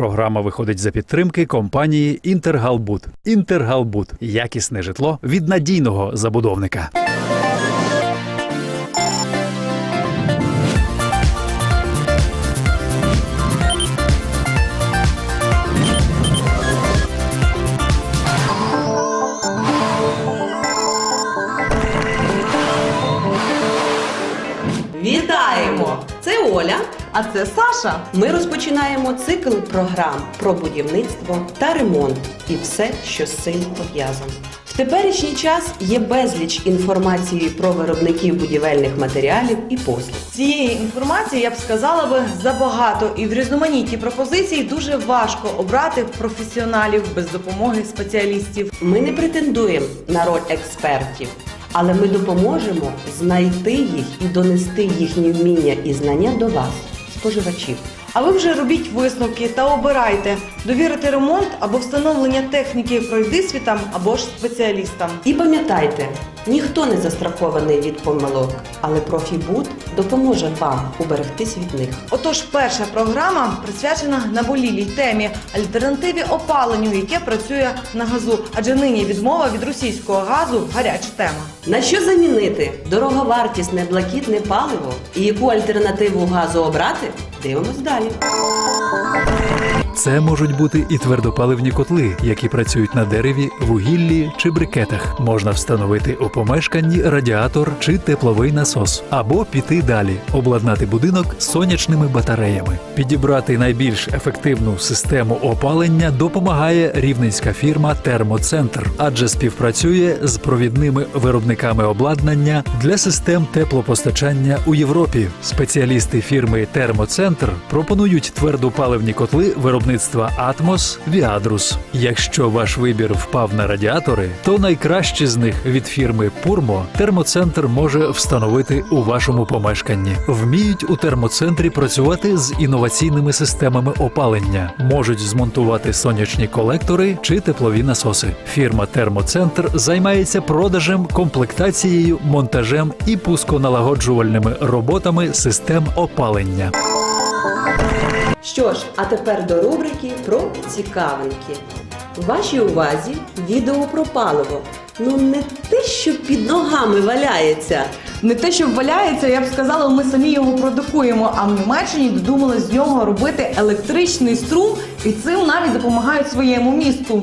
Програма виходить за підтримки компанії Інтергалбуд. Інтергалбуд якісне житло від надійного забудовника. Вітаємо! Це Оля. А це Саша. Ми розпочинаємо цикл програм про будівництво та ремонт і все, що з цим пов'язано. В теперішній час є безліч інформації про виробників будівельних матеріалів і послуг. Цієї інформації я б сказала би забагато, і в різноманітній пропозиції дуже важко обрати професіоналів без допомоги спеціалістів. Ми не претендуємо на роль експертів, але ми допоможемо знайти їх і донести їхні вміння і знання до вас, споживачів. А ви вже робіть висновки та обирайте довірити ремонт або встановлення техніки пройдисвітам або ж спеціалістам. І пам'ятайте, ніхто не застрахований від помилок, але профібуд допоможе вам уберегтись від них. Отож, перша програма присвячена наболілій темі альтернативі опаленню, яке працює на газу. Адже нині відмова від російського газу гаряча тема. На що замінити дороговартісне блакітне паливо і яку альтернативу газу обрати? Дивимось далі. Це можуть бути і твердопаливні котли, які працюють на дереві, вугіллі чи брикетах. Можна встановити у помешканні радіатор чи тепловий насос, або піти далі, обладнати будинок сонячними батареями. Підібрати найбільш ефективну систему опалення допомагає рівненська фірма Термоцентр, адже співпрацює з провідними виробниками обладнання для систем теплопостачання у Європі. Спеціалісти фірми Термоцентр пропонують твердопаливні котли виробництва Атмос Віадрус. Якщо ваш вибір впав на радіатори, то найкращі з них від фірми Пурмо термоцентр може встановити у вашому помешканні. Вміють у термоцентрі працювати з інноваційними системами опалення, можуть змонтувати сонячні колектори чи теплові насоси. Фірма Термоцентр займається продажем, комплектацією, монтажем і пусконалагоджувальними роботами систем опалення. Що ж, а тепер до рубрики про цікавинки. Вашій увазі відео про паливо. Ну не те, що під ногами валяється. Не те, що валяється, я б сказала, ми самі його продукуємо. А в Німеччині додумали з нього робити електричний струм, і цим навіть допомагають своєму місту.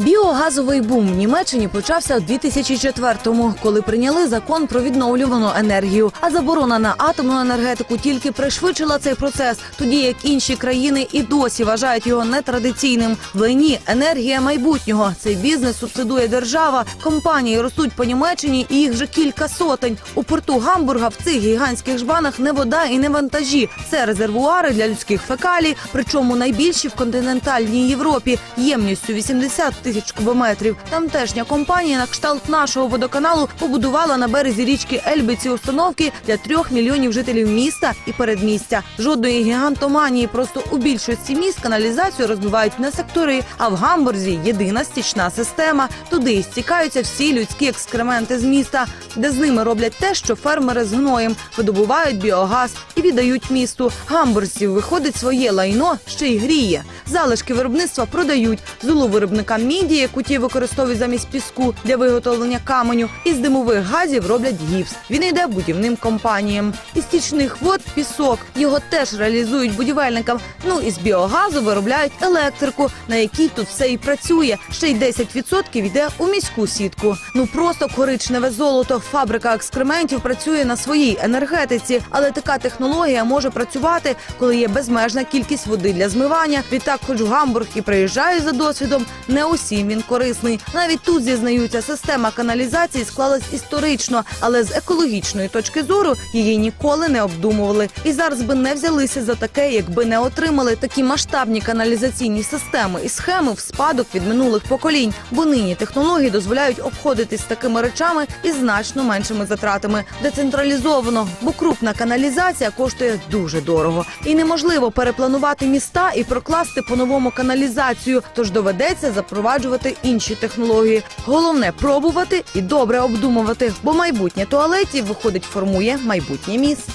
Біогазовий бум в Німеччині почався у 2004-му, коли прийняли закон про відновлювану енергію. А заборона на атомну енергетику тільки пришвидшила цей процес, тоді як інші країни і досі вважають його нетрадиційним. В лайні енергія майбутнього. Цей бізнес субсидує держава. Компанії ростуть по Німеччині, і їх вже кілька сотень. У порту Гамбурга в цих гігантських жбанах не вода і не вантажі. Це резервуари для людських фекалій, причому найбільші в континентальній Європі ємністю 80 тисяч кубометрів. Тамтешня компанія на кшталт нашого водоканалу побудувала на березі річки Ельби ці установки для трьох мільйонів жителів міста і передмістя. Жодної гігантоманії, просто у більшості міст каналізацію розбивають на сектори. А в Гамбурзі єдина стічна система. Туди і стікаються всі людські екскременти з міста, де з ними роблять те, що фермери з гноєм видобувають біогаз і віддають місту. Гамбурзів виходить своє лайно, ще й гріє. Залишки виробництва продають золу виробникам міді, яку ті використовують замість піску для виготовлення каменю. Із димових газів роблять гіпс. Він йде будівним компаніям. Із стічних вод пісок. Його теж реалізують будівельникам. Ну і з біогазу виробляють електрику, на якій тут все і працює. Ще й 10% йде у міську сітку. Ну просто коричневе золото. Фабрика екскрементів працює на своїй енергетиці, але така технологія може працювати, коли є безмежна кількість води для змивання. Відтак, хоч в Гамбург і приїжджаю за досвідом, не усім він корисний. Навіть тут зізнаються, система каналізації склалась історично, але з екологічної точки зору її ніколи не обдумували. І зараз би не взялися за таке, якби не отримали такі масштабні каналізаційні системи і схеми в спадок від минулих поколінь. Бо нині технології дозволяють обходитись такими речами із значно меншими затратами. Децентралізовано, бо крупна каналізація коштує дуже дорого. І неможливо перепланувати міста і прокласти по-новому каналізацію, тож доведеться запроваджувати інші технології. Головне пробувати і добре обдумувати, бо майбутнє туалетів виходить формує майбутнє міст.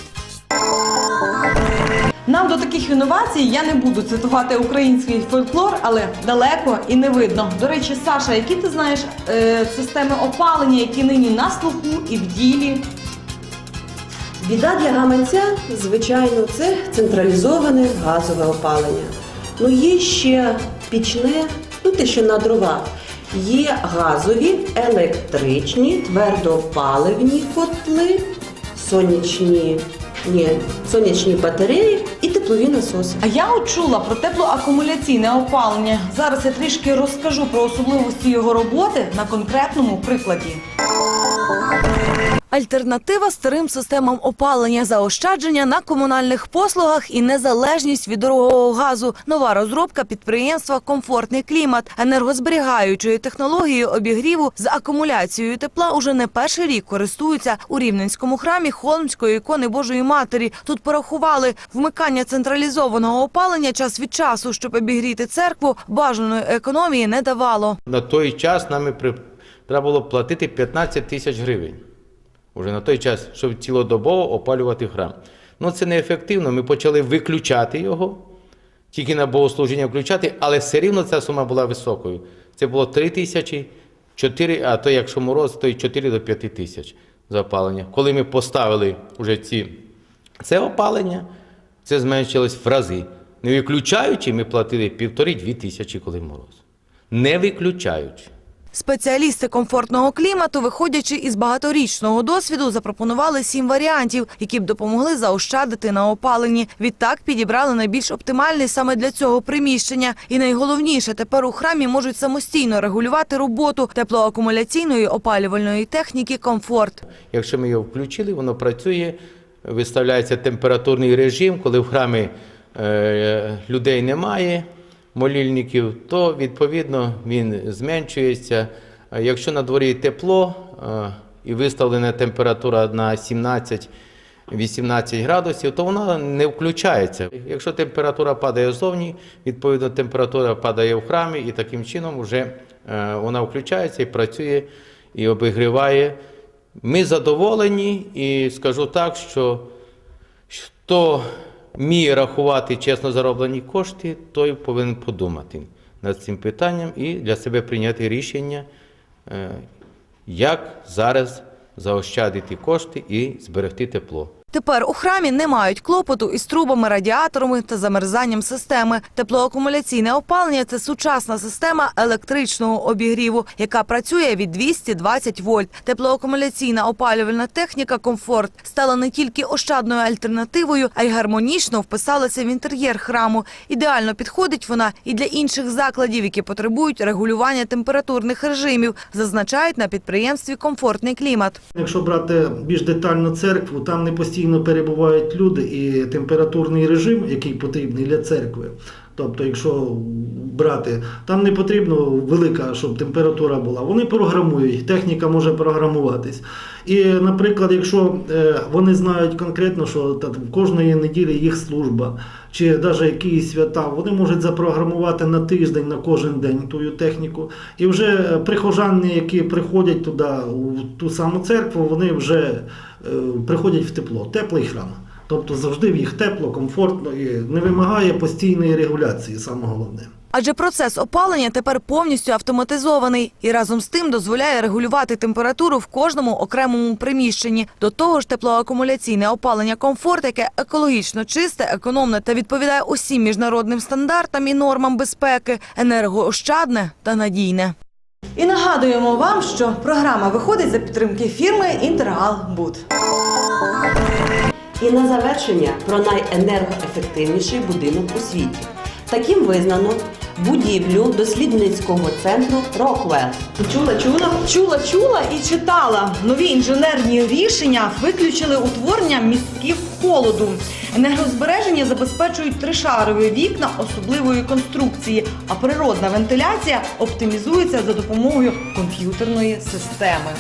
Нам до таких інновацій я не буду цитувати український фольклор, але далеко і не видно. До речі, Саша, які ти знаєш е, системи опалення, які нині на слуху і в ділі? Біда для гаманця, звичайно, це централізоване газове опалення. Ну, є ще пічне, те, що на дровах. Є газові, електричні, твердопаливні котли, сонячні, ні, сонячні батареї і теплові насоси. А я чула про теплоакумуляційне опалення. Зараз я трішки розкажу про особливості його роботи на конкретному прикладі. Альтернатива старим системам опалення, заощадження на комунальних послугах і незалежність від дорогого газу. Нова розробка підприємства Комфортний клімат енергозберігаючою технологією обігріву з акумуляцією тепла уже не перший рік користуються у рівненському храмі Холмської ікони Божої Матері. Тут порахували вмикання централізованого опалення час від часу, щоб обігріти церкву, бажаної економії не давало. На той час нам при... треба було платити 15 тисяч гривень. Уже на той час, щоб цілодобово опалювати храм. Ну це неефективно. Ми почали виключати його, тільки на богослужіння включати, але все рівно ця сума була високою. Це було 3 тисячі, 4, а то якщо мороз, то й 4 до 5 тисяч за опалення. Коли ми поставили вже ці, це опалення, це зменшилось в рази. Не виключаючи, ми платили півтори-дві тисячі, коли мороз. Не виключаючи. Спеціалісти комфортного клімату, виходячи із багаторічного досвіду, запропонували сім варіантів, які б допомогли заощадити на опаленні. Відтак підібрали найбільш оптимальний саме для цього приміщення. І найголовніше, тепер у храмі можуть самостійно регулювати роботу теплоакумуляційної опалювальної техніки комфорт. Якщо ми його включили, воно працює, виставляється температурний режим, коли в храмі е, людей немає, молільників, то відповідно він зменшується. Якщо на дворі тепло і виставлена температура на 17 18 градусів, то вона не включається. Якщо температура падає ззовні, відповідно температура падає в храмі, і таким чином вже е, вона включається і працює і обігріває. Ми задоволені і скажу так, що хто вміє рахувати чесно зароблені кошти, той повинен подумати над цим питанням і для себе прийняти рішення, е, як зараз заощадити кошти і зберегти тепло. Тепер у храмі не мають клопоту із трубами, радіаторами та замерзанням системи. Теплоакумуляційне опалення це сучасна система електричного обігріву, яка працює від 220 вольт. Теплоакумуляційна опалювальна техніка комфорт стала не тільки ощадною альтернативою, а й гармонічно вписалася в інтер'єр храму. Ідеально підходить вона і для інших закладів, які потребують регулювання температурних режимів, зазначають на підприємстві комфортний клімат. Якщо брати більш детально церкву, там не постійно перебувають люди і температурний режим, який потрібний для церкви. Тобто, якщо брати, там не потрібно велика, щоб температура була. Вони програмують, техніка може програмуватись. І, наприклад, якщо е, вони знають конкретно, що там, кожної неділі їх служба, чи навіть якісь свята, вони можуть запрограмувати на тиждень, на кожен день ту техніку. І вже е, прихожани, які приходять туди, у ту саму церкву, вони вже е, приходять в тепло, теплий храм. Тобто завжди в їх тепло, комфортно і не вимагає постійної регуляції, саме головне. Адже процес опалення тепер повністю автоматизований і разом з тим дозволяє регулювати температуру в кожному окремому приміщенні. До того ж, теплоакумуляційне опалення комфорт, яке екологічно чисте, економне та відповідає усім міжнародним стандартам і нормам безпеки, енергоощадне та надійне. І нагадуємо вам, що програма виходить за підтримки фірми Інтергал Буд. І на завершення про найенергоефективніший будинок у світі. Таким визнано будівлю дослідницького центру Роквелл. Чула, чула? Чула, чула і читала. Нові інженерні рішення виключили утворення містків холоду. Енергозбереження забезпечують тришарові вікна особливої конструкції, а природна вентиляція оптимізується за допомогою комп'ютерної системи.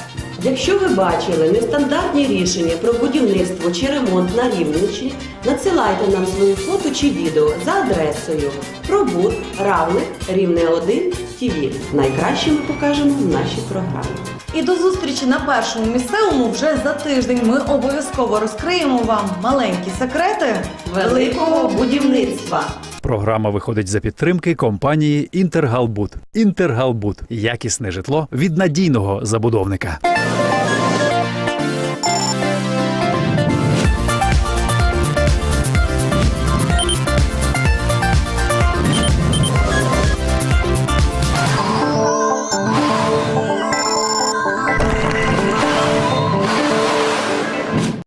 Якщо ви бачили нестандартні рішення про будівництво чи ремонт на Рівненщині, надсилайте нам свої фото чи відео за адресою пробуд равник рівне 1 ТВ. Найкраще ми покажемо в нашій програмі. І до зустрічі на першому місцевому вже за тиждень. Ми обов'язково розкриємо вам маленькі секрети великого будівництва. Програма виходить за підтримки компанії Інтергалбуд. Інтергалбуд якісне житло від надійного забудовника.